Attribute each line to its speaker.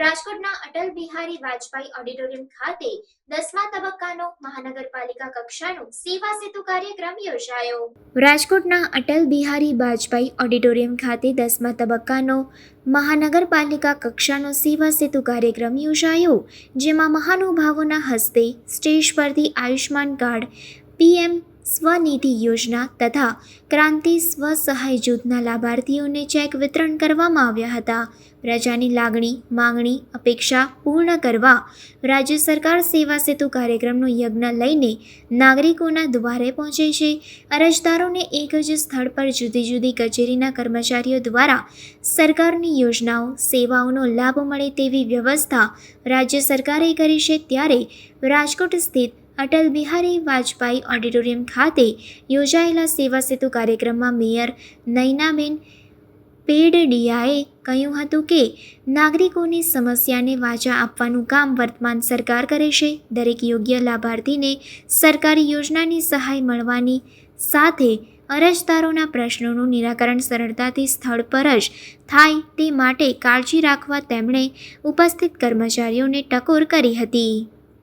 Speaker 1: રાજકોટના અટલ બિહારી વાજપેયી ઓડિટોરિયમ ખાતે દસમા તબક્કાનો મહાનગરપાલિકા કક્ષાનો સેવા સેતુ કાર્યક્રમ યોજાયો. રાજકોટના અટલ બિહારી વાજપેયી ઓડિટોરિયમ ખાતે દસમા તબક્કાનો મહાનગરપાલિકા કક્ષાનો સેવા સેતુ કાર્યક્રમ યોજાયો, જેમાં મહાનુભાવોના હસ્તે સ્ટેજ પરથી આયુષ્માન કાર્ડ, પીએમ સ્વનિધિ યોજના તથા ક્રાંતિ સ્વ સહાય જૂથના લાભાર્થીઓને ચેક વિતરણ કરવામાં આવ્યા હતા. પ્રજાની લાગણી, માંગણી, અપેક્ષા પૂર્ણ કરવા રાજ્ય સરકાર સેવા સેતુ કાર્યક્રમનો યજ્ઞ લઈને નાગરિકોના દ્વારે પહોંચે છે. અરજદારોને એક જ સ્થળ પર જુદી જુદી કચેરીના કર્મચારીઓ દ્વારા સરકારની યોજનાઓ, સેવાઓનો લાભ મળે તેવી વ્યવસ્થા રાજ્ય સરકારે કરી છે. ત્યારે રાજકોટ સ્થિત અટલ બિહારી વાજપેયી ઓડિટોરિયમ ખાતે યોજાયેલા સેવા સેતુ કાર્યક્રમમાં મેયર નૈનાબેન પેડડિયાએ કહ્યું હતું કે, નાગરિકોની સમસ્યાને વાચા આપવાનું કામ વર્તમાન સરકાર કરે છે. દરેક યોગ્ય લાભાર્થીને સરકારી યોજનાની સહાય મળવાની સાથે અરજદારોના પ્રશ્નોનું નિરાકરણ સરળતાથી સ્થળ પર જ થાય તે માટે કાળજી રાખવા તેમણે ઉપસ્થિત કર્મચારીઓને ટકોર કરી હતી.